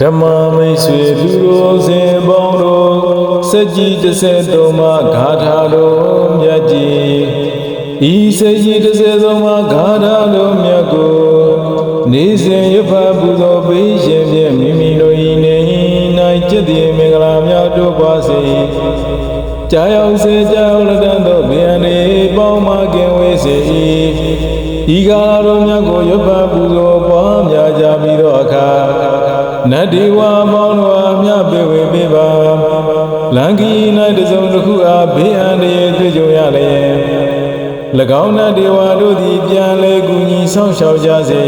ဓမ္မမိတ်ဆွေလူတို့စဉ်ပေါင်းတို့စัจကြီးတစ်ဆက်သုံးပါးဂါထာတော်မြတ်ကြီးဤစัจကြီးတစ်ဆက်သုံးပါးဂါထာတော်မြတ်ကိုနေစဉ်ရဖပူဇော်ပေးရှင်ဖြင့်မိမိတို့ဤနေ၌จิตတိမင်္ဂလာများတို့ပါစေကြာရောက်စေကြာရောက်လက်တန်သောဗျာနေပေါင်းမကင်ဝေးစေ၏ဤကာလတော်မြတ်ကိုရဖပူဇော်ပွားများကြပြီးသောအခါ နတ္တိဝါပေါင်းတို့အားမြပေဝေပေးပါလံကီ၌တစုံတစ်ခုအားဘေးအန္တရာယ်တွေ့ကြုံရလျင်၎င်းနတ်ဒေဝတို့သည်ပြန်လဲကူညီဆောင်ရှောက်ကြစေ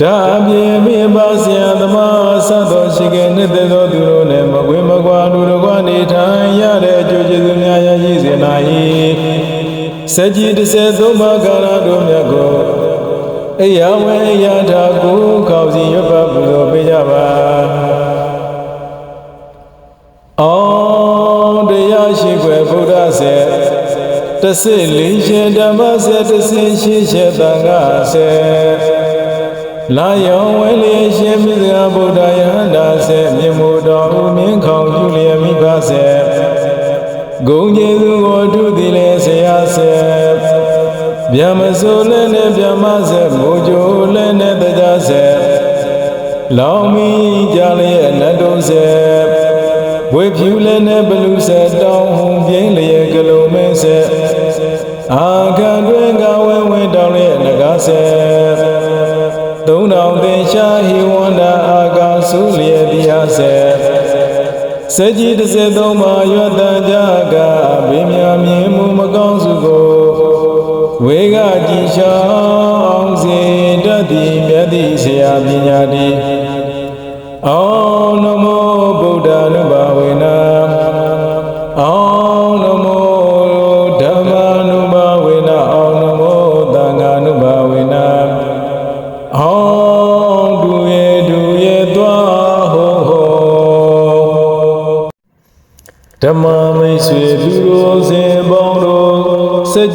ဒါအပြင်မိပါဆရာသမားဆတ်တော်ရှိခဲ့နှစ်သက်သောသူတို့နှင့်မကွေမကွာလူတော်ကနေထိုင်ရတဲ့အကျိုးကျေးဇူးများရရှိစေနိုင်စัจကြီးတစ်ဆက်သုံးပါးကာလတို့မြတ်ကို အိယဝေယထာကိုကောက်စီရွတ်ပတ်ပူဇော်ပေးကြပါအော်တရားရှိခွေဗုဒ္ဓဆေတဆိလေးရှင်ဓမ္မဆေတဆိရှိရှင်သံဃာဆေလာယောဝဲလေရှင်မြစ်ကဗုဒ္ဓယဟန္တာဆေမြေမူတော်ဦးမြင့်ခေါင်ကျူလျက်မိဖဆေဂုံကျေသူကိုထုသည်လေဆရာဆေ ဗျမစိုးလည်းနဲ့ဗျမဆေမူကြိုလည်းနဲ့တရားဆေလောင်မီကြလျက်နတ်တုံးဆေဝေဖြူလည်းနဲ့ဘလူဆေတောင်းဟုန်ပြင်းလျက်ကလုံးမဲဆေအာခံတွင်ကဝဲဝဲတောင်းလျက်နဂါဆေသုံးတော်သင်ရှာဟိဝန္တာအာကာဆုလျက်တရားဆေစကြီးတစ်စက်သုံးပါရွတ်တန်ကြကဘေးမြမြင်မှုမကောင်းစုကို ဝေကကြည်ရှောင်းစေတတ်သည်မြတ်သည့်ဆရာပညာတိအောနမော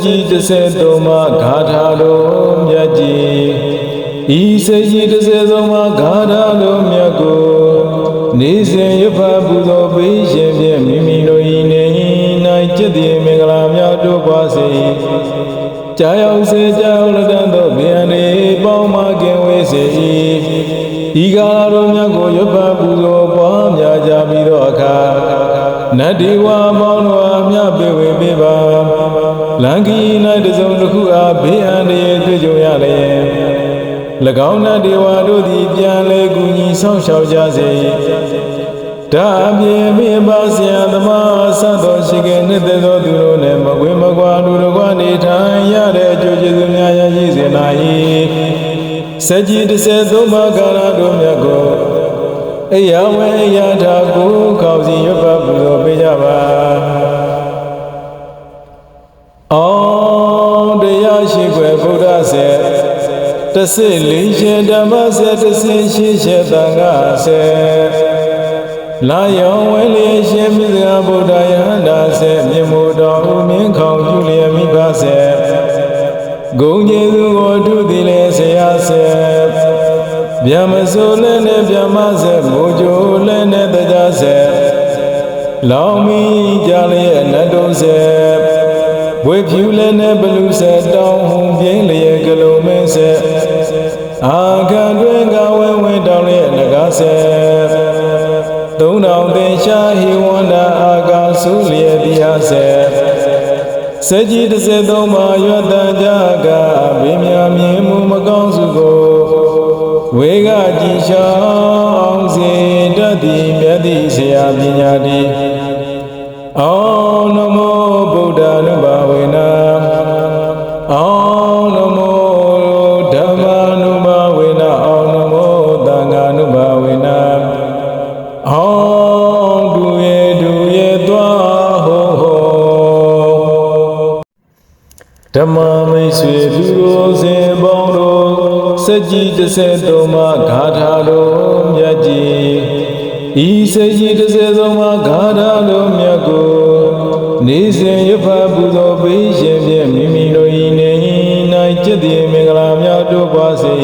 ကြီး33မှာဂါထာတော်မြတ်ကြီးဤစိတ်ကြီး33မှာဂါထာတော်မြတ်ကိုနေစဉ်ရဖပူဇော်ပေးခြင်းဖြင့်မိမိတို့၏နေ၌จิตတည်မင်္ဂလာများတို့ပါစေကြာရောက်စေကြာရောက်လက်တန်သောဗျာနေပေါင်းမကင်ဝေးစေ၏ဤကာလတော်မြတ်ကိုရဖပူဇော်ပွားများကြပြီးသောအခါနတ္တိဝါမောင်းတော်အမြတ်ပေဝေပေးပါ လံကီ၌တစုံတစ်ခုအားဘေးအန္တရာယ်တွေ့ကြုံရလျင်၎င်းနတ်ဒေဝတို့သည်ပြန်လဲကူညီဆောင်ရှောက်ကြစေဒါအပြင်မိပါဆရာသမားဆတ်တော်ရှိခဲ့နှစ်သက်သောသူတို့နှင့်မကွေမကွာလူတော်ကနေထိုင်ရတဲ့အကျိုးကျေးဇူးများရရှိစေနိုင်စัจကြီးတစ်ဆက်သုံးပါးကာလတို့မြတ်ကိုအိယဝေယထာကိုကောက်စီရွတ်ပတ်ပူဇော်ပေးကြပါ အော်တရားရှိခွေဗုဒ္ဓဆေတဆိလေးရှင်ဓမ္မဆေတဆိရှိရှင်သံဃာဆေလာယောဝဲလေရှင်မြစ်ကဗုဒ္ဓယဟန္တာဆေမြေမူတော်ဦးမြင့်ခေါင်ကျူလျက်မိဖဆေဂုံကျေသူကိုထုသည်လေဆရာဆေဗျမစိုးလည်းနဲ့ဗျမဆေမူကြိုလည်းနဲ့တရားဆေလောင်မီကြလျက်နတ်တုံးဆေ ဝေဖြူလည်းနဲ့ဘလူဆေတောင်းဟုန်ပြင်းလျက်ကလုံးမဲဆေအာခံတွင်ကဝဲဝဲတောင်းလျက်နဂါဆေသုံးတော်သင်ရှာဟိဝန္တာအာကာဆုလျက်တရားဆေစัจကြီးတစ်စက်သုံးပါရွတ်တန်ကြကဘေးမြမြင်မှုမကောင်းစုကိုဝေကကြည်ရှောင်းစေတတ်သည်မြတ်သည့်ဆရာပညာတိအောနမောဗုဒ္ဓ ကြီး33မှာဂါထာတော်မြတ်ကြီးဤစိတ်ကြီး33မှာဂါထာတော်မြတ်ကိုနေစဉ်ရဖပူဇော်ပေးခြင်းဖြင့်မိမိတို့၏နေ၌จิตတိမင်္ဂလာများတို့ပါစေ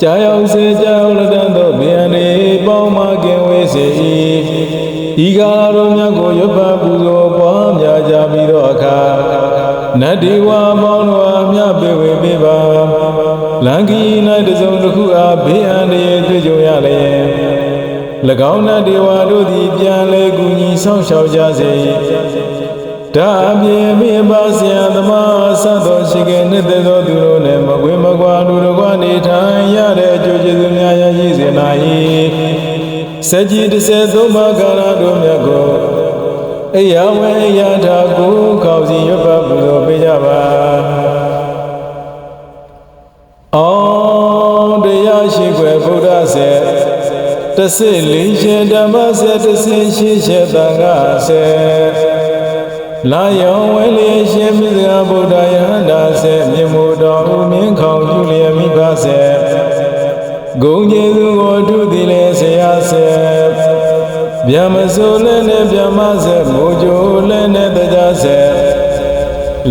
ကြာရောက်စေကြောက်လက်တန်သောဗျာနေပေါင်းမကင်ဝေးစေ၏ဤကာလတော်မြတ်ကိုရဖပူဇော်ပွားများကြပြီးတော့အခါ နတ်ဒီဝါပေါင်းတော်အမြပေဝေပေးပါလံကီ၌တစုံတစ်ခုအားဘေးအန္တရာယ်တွေ့ကြုံရလျင်၎င်းနတ်ဒီဝါတို့သည်ပြန်လဲကူညီဆောင်ရှောက်ကြစေဒါအပြင်မိပါဆရာသမားဆတ်တော်ရှိခဲ့နှစ်သက်သောသူတို့နဲ့မကွေမကွာလူတော်ကနေထိုင်ရတဲ့အကျိုးကျေးဇူးများရရှိစေနိုင်စัจจิ33ပါးကာရတို့မြတ်ကို အယဝေယထာကိုကောက်စီရွတ်ပတ်ပူဇော်ပေးကြပါအောင်တရားရှိခွေဗုဒ္ဓဆေတဆိလေးရှင်ဓမ္မဆေတဆိရှိရှိသံဃာဆေလာယောဝဲလျရှင်မြစ်သာဗုဒ္ဓယဟန္တာဆေမြင်မို့တော်ဦးမင်းခေါင်ကျူလျမိဖဆေဂုံကျေသူကိုထုသည်လေဆရာဆေ ဗျမစိုးလည်းနဲ့ဗျမဆေမိုးကြိုလည်းနဲ့တရားဆေ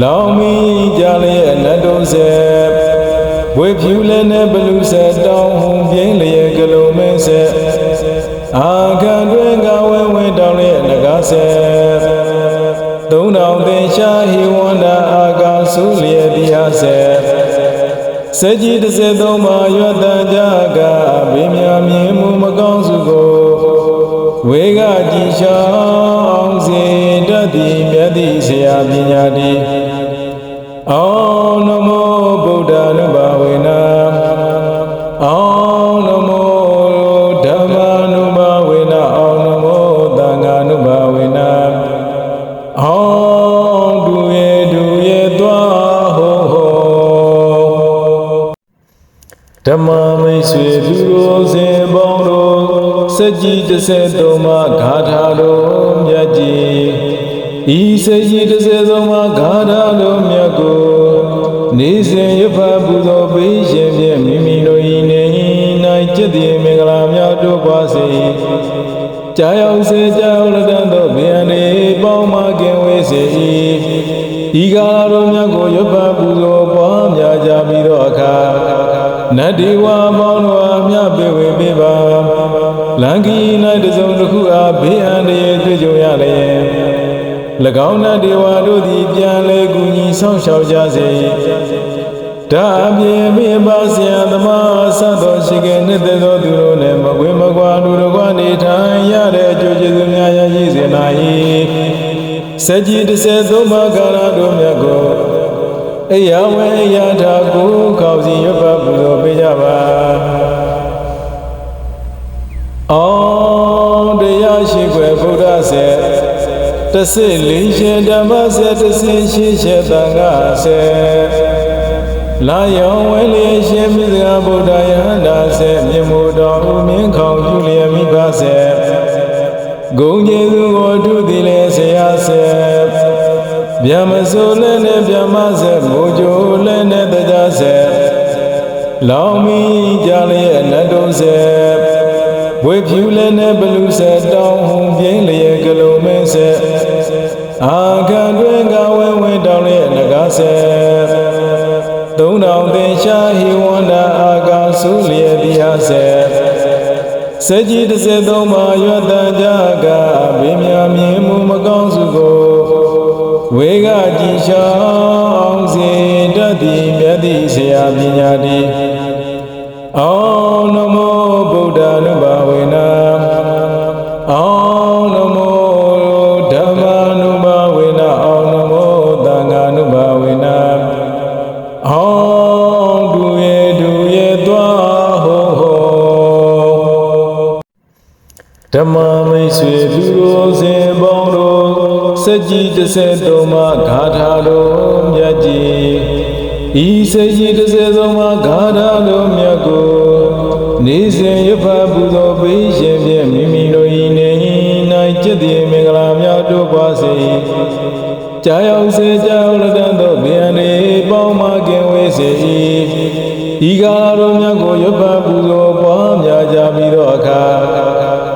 လောင်မီကြလျက်နတ်တုံးဆေဝေဖြူလည်းနဲ့ဘလူဆေတောင်းဟုန်ပြင်းလျက်ကလုံးမဲဆေအာခံတွင်ကဝဲဝဲတောင်းလျက်ငကားဆေသုံးတော်သင်ရှားဟိဝန္တာအာကာဆုလျက်တရားဆေစကြည်33ပါးရွတ်တန်ကြကဘေးမြမြင်မှုမကောင်းစုကိုဝေကကြည် ရှောင်းစေတတ်သည်မြတ်သည့်ဆရာပညာတိအောနမောဗုဒ္ဓ ानु ဘာဝေနအောနမောဓမ္မာနုဘာဝေနအောနမောသံဃာနုဘာဝေနအောဒူရဲ့ဒူရဲ့သွားဟောဟောဓမ္မမိတ်ဆွေသူတို့စဉ်ပေါင်းတို့ စကြည်တစ်ဆယ်သုံးပါးဂါထာတော်မြတ်ကြီးဤစကြည်တစ်ဆယ်သုံးပါးဂါထာတော်မြတ်ကိုနေစဉ်ရဖပူဇော်ပေးရှင်ဖြင့်မိမိတို့၏နေ၌จิตတိမင်္ဂလာများတို့ပါစေကြာရောက်စေကြာရောက်လက်တန်သောဗျံနေပေါင်းမကင်ဝေးစေ၏ဤကာလတော်မြတ်ကိုရဖပူဇော်ပွားများကြပြီးသောအခါနတ္တိဝါမောင်းတော်အမြတ်ပေဝေပေးပါ လံကီ၌တစုံတစ်ခုအားဘေးအန္တရာယ်တွေ့ကြုံရလျင်၎င်းနတ်ဒီဝါတို့သည်ပြန်လဲကူညီဆောင်ရှောက်ကြစေဒါအပြင်မိပါဆရာသမားဆတ်တော်ရှိခဲ့နှစ်သက်သောသူတို့နဲ့မကွေမကွာလူတော်ကနေထိုင်ရတဲ့အကျိုးကျေးဇူးများရရှိစေနိုင်စัจจิ33ပါးကာရတို့မြတ်ကိုအယဝေယထာကိုကောက်စီရွတ်ပတ်ပူဇော်ပေးကြပါ အောင်တရားရှိခွေဗုဒ္ဓဆေတဆိလေးရှင်ဓမ္မဆေတဆိရှိရှိသံဃာဆေလာယောဝဲလျရှင်မြစ်သာဗုဒ္ဓယဟန္တာဆေမြင်မို့တော်ဦးမင်းခေါင်ကျူလျမိဖဆေဂုံကျေသူကိုထုသည်လေဆရာဆေဗျမစိုးလည်းနဲ့ဗျမဆေမိုးကြိုလည်းနဲ့တရားဆေလောင်မီကြလျက်နတ်တုံးဆေ ဝေဖြူလည်းနဲ့ဘလူဆေတောင်းဟုန်ပြင်းလျက်ကလုံးမဲဆေအာခံတွင်ကဝဲဝဲတောင်းလျက်ငကားဆေသုံးတော်သင်ရှားဟိဝန္တာအာကာဆုလျက်တရားဆေစัจကြီး33ပါးရွတ်တန်ကြကဘေးမြမြင်မှုမကောင်းစုကိုဝေကကြည်ရှောင်းစေတတ်သည်မြတ်သည့်ဆရာပညာတိအောနမောဗုဒ္ဓ ानु ဘာဝေန ဓမ္မမိတ်ဆွေသူတို့စဉ်ပေါင်းတို့စัจကြီး33မှာဂါထာတော်မြတ်ကြီးဤစัจကြီး33မှာဂါထာတော်မြတ်ကိုနေစဉ်ရဖပူဇော်ပေးရှင်ဖြင့်မိမိတို့ဤနေ၌จิตတိမင်္ဂလာများတို့ပါစေကြာရောက်စေကြာရောက်လက်တန်သောဗျံနေပေါင်းမကင်ဝေးစေ၏ဤကာလတော်မြတ်ကိုရဖပူဇော်ပွားများကြပြီးတော့အခါ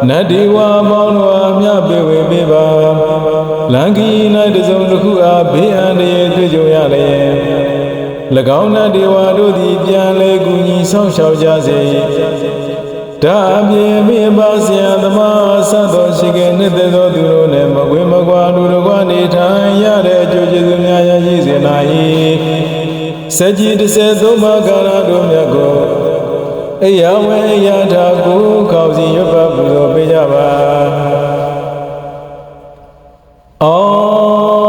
နတ်ဒီဝါပေါင်းတော်အမြပေဝေပေးပါလံကီ၌တစုံတစ်ခုအားဘေးအန္တရာယ်တွေ့ကြုံရလျင်၎င်းနတ်ဒီဝါတို့သည်ပြန်လဲကူညီဆောင်ရှောက်ကြစေဒါအပြင်မိပါဆရာသမားဆတ်တော်ရှိခဲ့နှစ်သက်သောသူတို့နဲ့မကွေမကွာလူတော်ကနေထိုင်ရတဲ့အကျိုးကျေးဇူးများရရှိစေနိုင်စัจจิ33ပါးကာလတို့မြတ်ကို အိယဝေယထာကိုခေါစီရွတ်ပတ်ပူဇော်ပေးကြပါအော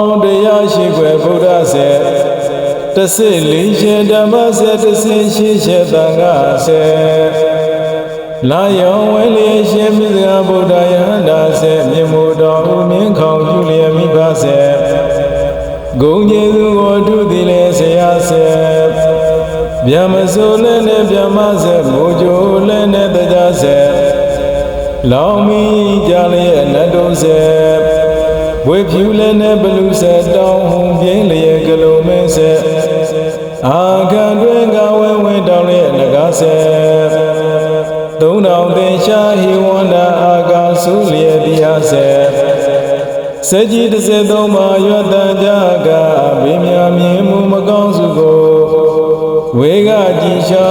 င်တရားရှိခွေဗုဒ္ဓဆေတဆိလေးရှင်ဓမ္မဆေတဆိရှိရှင်သံဃာဆေလာယောဝဲလျက်ရှင်မြစ်ကဗုဒ္ဓယဟန္တာဆေမြေမူတော်ဦးမြင့်ခေါင်ကျူလျက်မိဘဆေဂုံကျေသူကိုထုသည်လေဆရာဆေ ဗျမစိုးလည်းနဲ့ဗျမဆေမူကြိုလည်းနဲ့တရားဆေလောင်မီကြလျက်နတ်တို့ဆေဝေဖြူလည်းနဲ့ဘလူဆေတောင်းဟုန်ပြင်းလျက်ကလုံးမဲဆေအာခံတွင်ကဝဲဝဲတောင်းလျက်နဂါဆေသုံးတော်သင်ရှာဟိဝန္တာအာကာစုလျက်တရားဆေစကြီး33ပါးရွတ်တန်ကြကဘေးမြမြင်မှုမကောင်းစုကိုဝေ ကကြည်ရှော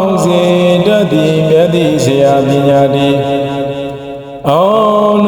င်းစေတတ်သည်မြတ်သည့်ဆရာပညာတိအောင်